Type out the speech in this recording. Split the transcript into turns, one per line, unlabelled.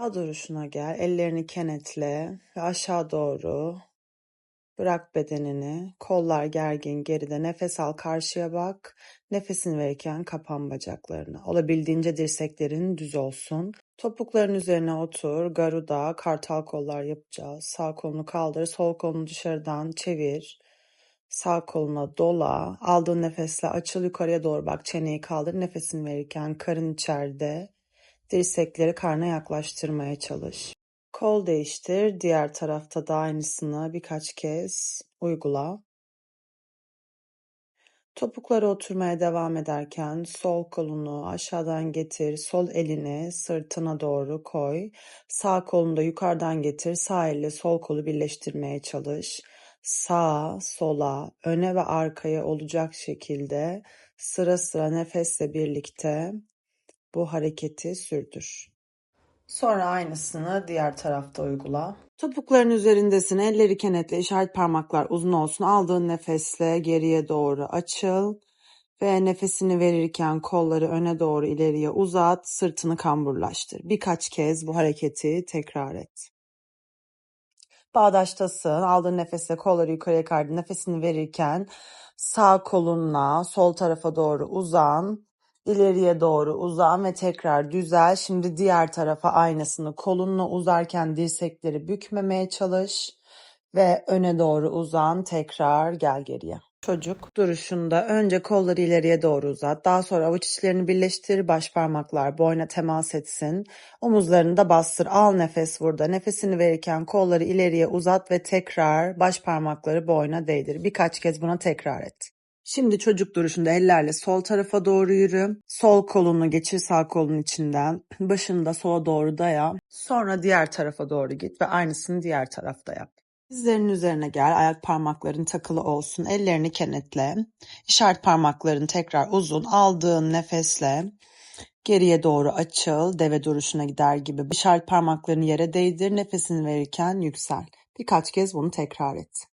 Sağ duruşuna gel. Ellerini kenetle ve aşağı doğru bırak bedenini. Kollar gergin geride. Nefes al karşıya bak. Nefesini verirken kapan bacaklarını. Olabildiğince dirseklerin düz olsun. Topukların üzerine otur. Garuda, kartal kollar yapacağız. Sağ kolunu kaldır. Sol kolunu dışarıdan çevir. Sağ koluna dola. Aldığın nefesle açıl yukarıya doğru bak. Çeneyi kaldır. Nefesini verirken karın içeride. Dirsekleri karna yaklaştırmaya çalış. Kol değiştir. Diğer tarafta da aynısını birkaç kez uygula. Topuklara oturmaya devam ederken sol kolunu aşağıdan getir, sol elini sırtına doğru koy. Sağ kolunu da yukarıdan getir, sağ elle sol kolu birleştirmeye çalış. Sağa, sola, öne ve arkaya olacak şekilde sıra sıra nefesle birlikte bu hareketi sürdür. Sonra aynısını diğer tarafta uygula. Topukların üzerindesin. Elleri kenetle, işaret parmaklar uzun olsun. Aldığın nefesle geriye doğru açıl. Ve nefesini verirken kolları öne doğru ileriye uzat. Sırtını kamburlaştır. Birkaç kez bu hareketi tekrar et. Bağdaştasın. Aldığın nefesle kolları yukarıya kaldır. Nefesini verirken sağ kolunla sol tarafa doğru uzan. İleriye doğru uzan ve tekrar düzel. Şimdi diğer tarafa aynasını kolunla uzarken dirsekleri bükmemeye çalış ve öne doğru uzan. Tekrar gel geriye. Çocuk duruşunda önce kolları ileriye doğru uzat. Daha sonra avuç içlerini birleştir. Baş parmaklar boyna temas etsin. Omuzlarını da bastır. Al nefes burada. Nefesini verirken kolları ileriye uzat ve tekrar baş parmakları boyna değdir. Birkaç kez buna tekrar et. Şimdi çocuk duruşunda ellerle sol tarafa doğru yürü. Sol kolunu geçir sağ kolun içinden. Başını da sola doğru daya. Sonra diğer tarafa doğru git ve aynısını diğer tarafta yap. Dizlerinin üzerine gel. Ayak parmakların takılı olsun. Ellerini kenetle. İşaret parmakların tekrar uzun. Aldığın nefesle geriye doğru açıl. Deve duruşuna gider gibi. İşaret parmaklarını yere değdir. Nefesini verirken yüksel. Birkaç kez bunu tekrar et.